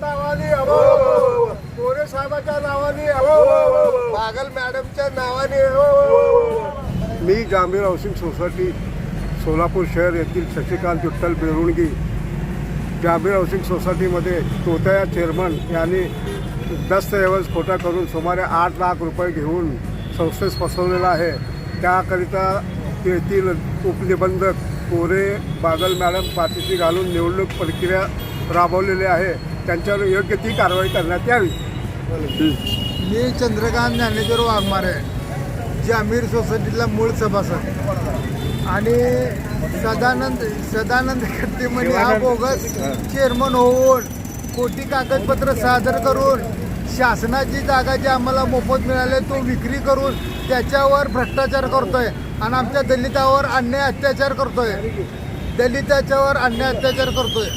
नावाने मोरे साहेबाच्या नावाने बागल मॅडमच्या नावाने मी जांभीर हाऊसिंग सोसायटी सोलापूर शहर येथील शशिकांत विठ्ठल बेरुणगी जांभीर हाऊसिंग सोसायटीमध्ये तोतया चेअरमन यांनी दस्तऐवज खोटा करून सुमारे आठ लाख रुपये घेऊन संस्थेस फसवलेला आहे. त्याकरिता तेथील उपनिबंधक कोरे बागल मॅडम पाठीशी घालून निवडणूक प्रक्रिया राबवलेली आहे. त्यांच्यावर योग्य ती कारवाई करण्यात यावी. मी चंद्रकांत ज्ञानेश्वर वाघमारे जामीर सोसायटीला मूळ सभासद. आणि सदानंद सदानंद खट्टीमणी हा बोगस चेअरमन होऊन कोटी कागदपत्र सादर करून शासनाची जागा जी आम्हाला मोफत मिळाली तो विक्री करून त्याच्यावर भ्रष्टाचार करतोय. आणि आमच्या दलितावर अन्याय अत्याचार करतोय. दलिताच्यावर अन्याय अत्याचार करतोय.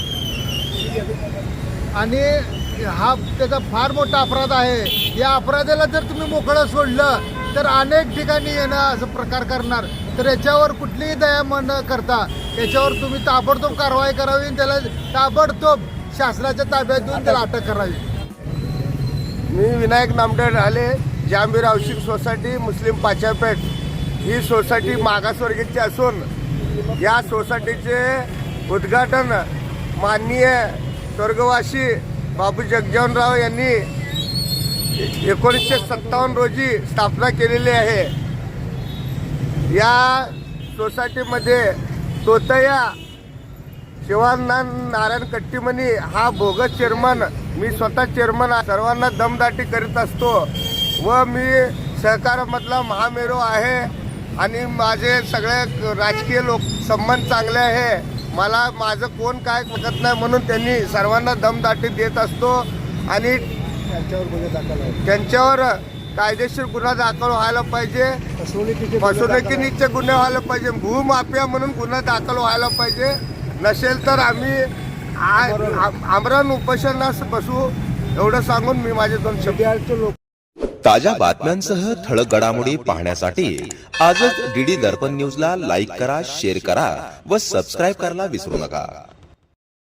आणि हा त्याचा फार मोठा अपराध आहे. या अपराधाला जर तुम्ही मोकळं सोडलं तर अनेक ठिकाणी येणं असं प्रकार करणार. तर याच्यावर कुठलीही दयामन न करता याच्यावर तुम्ही ताबडतोब कारवाई करावी आणि त्याला ताबडतोब शासनाच्या ताब्यात देऊन त्याला अटक करावी. मी विनायक नामदेड आले Jambir housing society Muslim Pachapeth ही सोसायटी मागासवर्गीयची असून या सोसायटीचे उद्घाटन माननीय स्वर्गवासी बाबू जगजीवनराव यांनी एकोणीसशे सत्तावन्न रोजी स्थापना केलेली आहे. या सोसायटीमध्ये तोतया शिवानंद नारायण कट्टीमणी हा भोगत चेअरमन मी स्वतः चेअरमन आहे. सर्वांना दमदाटी करीत असतो व मी सहकारामधला महामेरू आहे आणि माझे सगळे राजकीय लोक संबंध चांगले आहे. मला माझं कोण काय बघत नाही म्हणून त्यांनी सर्वांना दमदाटी देत असतो आणि त्याच्यावर गुन्हे दाखल आहे त्यांच्यावर कायदेशीर गुन्हा दाखल व्हायला पाहिजे. फसवणुकीचे गुन्हे व्हायला पाहिजे. भूमाफिया म्हणून गुन्हा दाखल व्हायला पाहिजे. नसेल तर आम्ही आमरण उपोषणास बसू एवढं सांगून मी माझे दोन शब्द लोक ताज्या बातम्यांसह ठळक घडामोडी पाहण्यासाठी आजच डीडी दर्पण न्यूजला लाईक करा शेअर करा व सबस्क्राईब करायला विसरू नका.